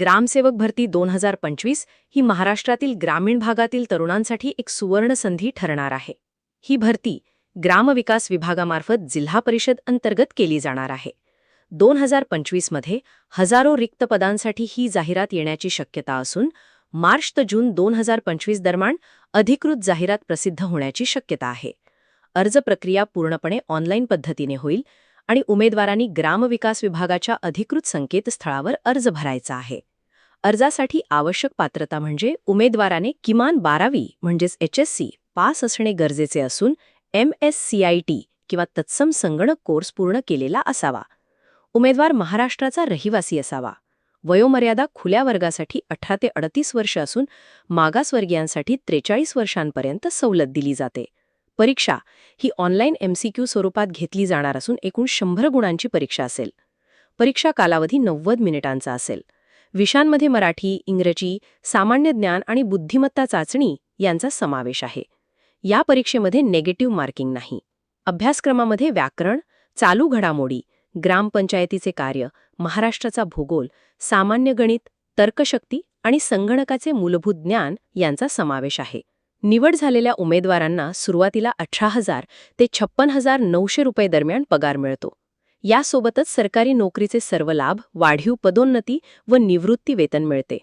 ग्रामसेवक भरती दोन हजार पंचवीस ही महाराष्ट्रातील ग्रामीण भागातील तरुणांसाठी एक सुवर्ण संधी ठरणार आहे. ही भरती ग्रामविकास विभागामार्फत जिल्हा परिषद अंतर्गत केली जाणार आहे. दोन हजार पंचवीसमध्ये हजारो रिक्त पदांसाठी ही जाहिरात येण्याची शक्यता असून मार्च ते जून दोन हजार पंचवीस दरम्यान अधिकृत जाहिरात प्रसिद्ध होण्याची शक्यता आहे. अर्ज प्रक्रिया पूर्णपणे ऑनलाईन पद्धतीने होईल. आणि उमेदवारांनी ग्रामविकास विभागाच्या अधिकृत संकेतस्थळावर अर्ज भरायचा आहे. अर्जासाठी आवश्यक पात्रता म्हणजे उमेदवाराने किमान बारावी म्हणजेच एच एस सी पास असणे गरजेचे असून M S C I T किंवा तत्सम संगणक कोर्स पूर्ण केलेला असावा. उमेदवार महाराष्ट्राचा रहिवासी असावा. वयोमर्यादा खुल्या वर्गासाठी अठरा ते अडतीस वर्ष असून मागासवर्गीयांसाठी त्रेचाळीस वर्षांपर्यंत सवलत दिली जाते. परीक्षा ही ऑनलाईन एमसीक्यू स्वरूपात घेतली जाणार असून एकूण शंभर गुणांची परीक्षा असेल. परीक्षा कालावधी नव्वद मिनिटांचा असेल. विषयांमध्ये मराठी इंग्रजी सामान्य ज्ञान आणि बुद्धिमत्ता चाचणी यांचा समावेश आहे. या परीक्षेमध्ये नेगेटिव्ह मार्किंग नाही. अभ्यासक्रमामध्ये व्याकरण चालू घडामोडी ग्रामपंचायतीचे कार्य महाराष्ट्राचा भूगोल सामान्य गणित तर्कशक्ती आणि संगणकाचे मूलभूत ज्ञान यांचा समावेश आहे. निवड झालेल्या उमेदवारांना सुरुवातीला अठरा हजार ते छप्पन हजार नऊशे रुपये दरम्यान पगार मिळतो. यासोबतच सरकारी नोकरीचे सर्व लाभ वाढीव पदोन्नती व निवृत्ती वेतन मिळते.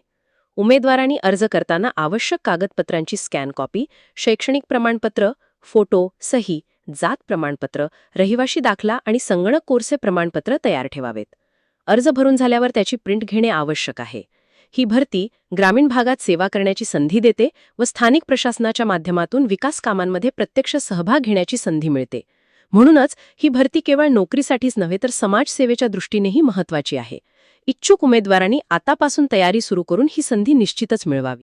उमेदवारांनी अर्ज करताना आवश्यक कागदपत्रांची स्कॅन कॉपी शैक्षणिक प्रमाणपत्र फोटो सही जात प्रमाणपत्र रहिवाशी दाखला आणि संगणक कोर्से प्रमाणपत्र तयार ठेवावेत. अर्ज भरून झाल्यावर त्याची प्रिंट घेणे आवश्यक आहे. ही भरती ग्रामीण भागात सेवा करण्याची संधी देते व स्थानिक प्रशासनाच्या माध्यमातून विकास कामांमध्ये प्रत्यक्ष सहभाग घेण्याची संधी मिळते. म्हणूनच ही भरती केवळ नोकरीसाठीच नव्हे तर समाजसेवेच्या दृष्टीनेही महत्वाची आहे. इच्छुक उमेदवारांनी आतापासून तयारी सुरू करून ही संधी निश्चितच मिळवावी.